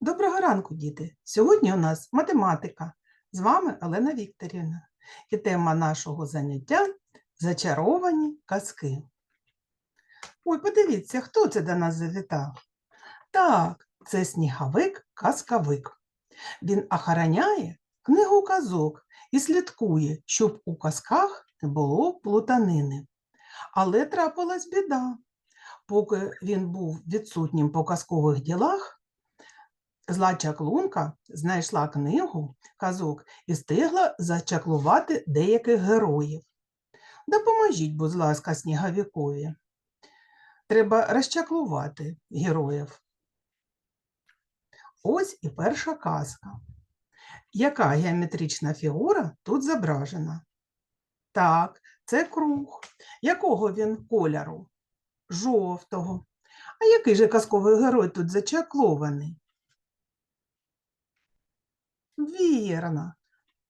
Доброго ранку, діти! Сьогодні у нас математика. З вами Олена Вікторівна. І тема нашого заняття зачаровані казки. Ой, подивіться, хто це до нас завітав? Так, це сніговик-казкавик. Він охороняє книгу казок і слідкує, щоб у казках не було плутанини. Але трапилась біда. Поки він був відсутнім по казкових ділах, Зла чаклунка знайшла книгу казок і встигла зачаклувати деяких героїв. Допоможіть, будь ласка, сніговікові. Треба розчаклувати героїв. Ось і перша казка. Яка геометрична фігура тут зображена? Так, це круг. Якого він кольору? Жовтого. А який же казковий герой тут зачаклований? Вірно,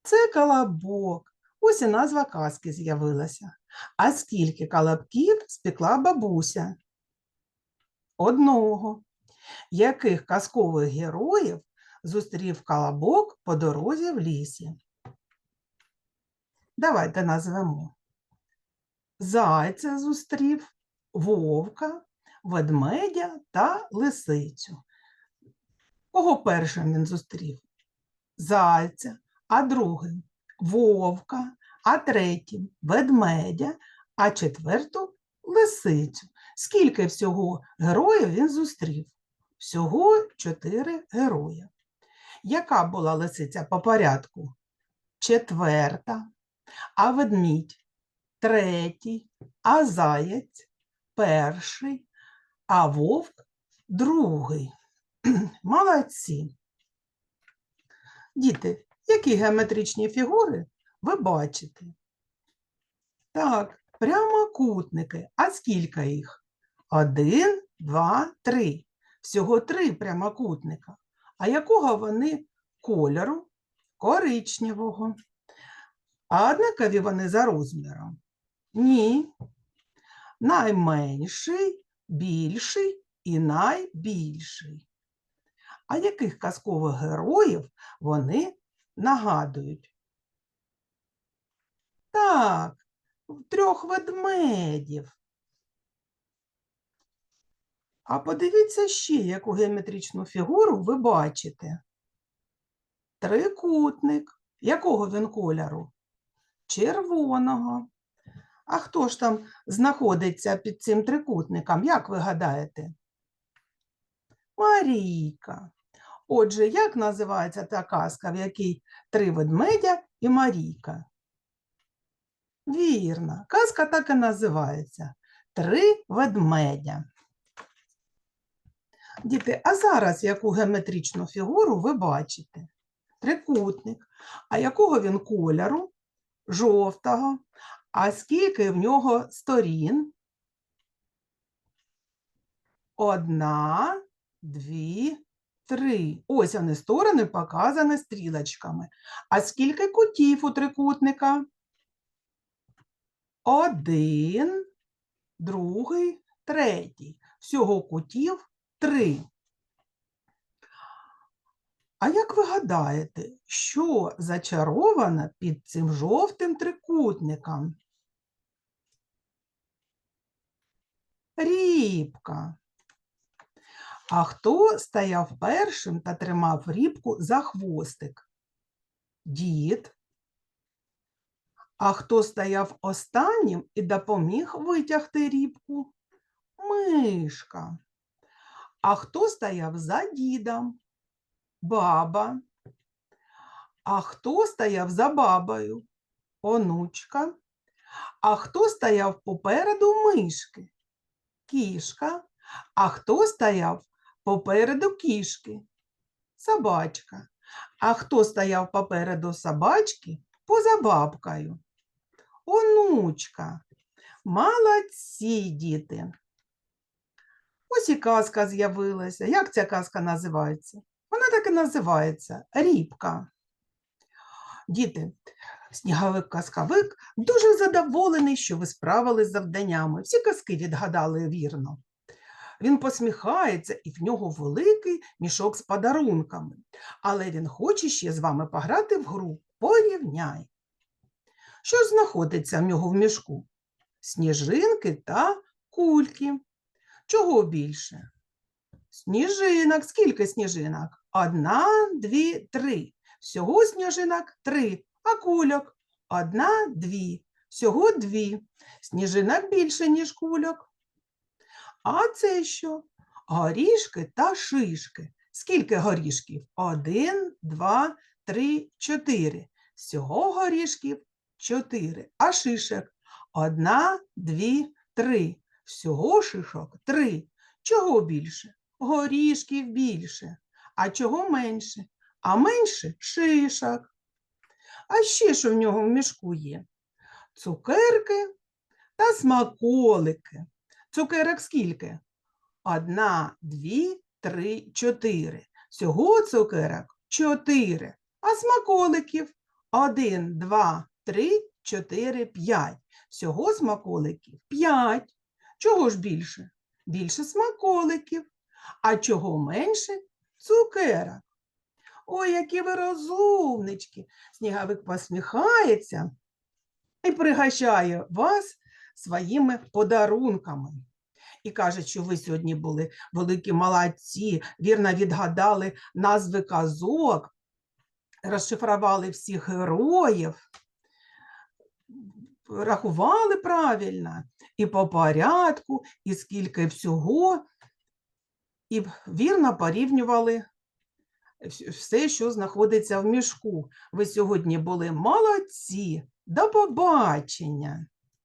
це колобок. Ось і назва казки з'явилася. А скільки колобків спекла бабуся? Одного. Яких казкових героїв зустрів колобок по дорозі в лісі? Давайте назвемо. Зайця зустрів, вовка, ведмедя та лисицю. Кого першим він зустрів? Зайця, а другим вовка, а третім ведмедя, а четверту лисицю. Скільки всього героїв він зустрів? Всього чотири герої. Яка була лисиця по порядку? Четверта, а ведмідь третій, а заєць перший, а вовк другий. Молодці. Діти, які геометричні фігури ви бачите? Так, прямокутники. А скільки їх? Один, два, три. Всього три прямокутника. А якого вони кольору? Коричневого. А однакові вони за розміром? Ні. Найменший, більший і найбільший. А яких казкових героїв вони нагадують? Так, трьох ведмедів. А подивіться ще, яку геометричну фігуру ви бачите. Трикутник. Якого він кольору? Червоного. А хто ж там знаходиться під цим трикутником, як ви гадаєте? Марійка. Отже, як називається та казка, в якій три ведмедя і Марійка? Вірно, казка так і називається Три ведмедя. Діти, а зараз яку геометричну фігуру ви бачите? Трикутник. А якого він кольору? Жовтого. А скільки в нього сторін? Одна, дві, три. Ось вони сторони показані стрілочками. А скільки кутів у трикутника? Один, другий, третій. Всього кутів три. А як ви гадаєте, що зачаровано під цим жовтим трикутником? Рібка. А хто стояв першим та тримав рібку за хвостик? Дід. А хто стояв останнім і допоміг витягти рібку? Мишка. А хто стояв за дідом? Баба. А хто стояв за бабою? Онучка. А хто стояв попереду мишки? Кішка. А хто стояв Попереду кішки собачка. А хто стояв попереду собачки поза бабкою? Онучка. Молодці діти. Ось і казка з'явилася. Як ця казка називається? Вона так і називається Рібка. Діти, сніговик-казкавик дуже задоволений, що ви справились з завданнями. Всі казки відгадали вірно. Він посміхається, і в нього великий мішок з подарунками. Але він хоче ще з вами пограти в гру. Порівняй. Що знаходиться в нього в мішку? Сніжинки та кульки. Чого більше? Сніжинок. Скільки сніжинок? Одна, дві, три. Всього сніжинок три, а кульок одна, дві. Всього дві. Сніжинок більше, ніж кульок. А це що? Горішки та шишки. Скільки горішків? Один, два, три, чотири. Всього горішків чотири. А шишок? Одна, дві, три. Всього шишок три. Чого більше? Горішків більше. А чого менше? А менше шишок. А ще що в нього в мішку є? Цукерки та смаколики. Цукерок скільки? Одна, дві, три, чотири. Всього цукерок чотири. А смаколиків один, два, три, чотири, п'ять. Всього смаколиків п'ять. Чого ж більше? Більше смаколиків. А чого менше? Цукерок. Ой, які ви розумнички. Сніговик посміхається і пригощає вас своїми подарунками. І каже, що ви сьогодні були великі молодці, вірно відгадали назви казок, розшифрували всіх героїв, рахували правильно і по порядку, і скільки всього, і вірно порівнювали все, що знаходиться в мішку. Ви сьогодні були молодці. До побачення!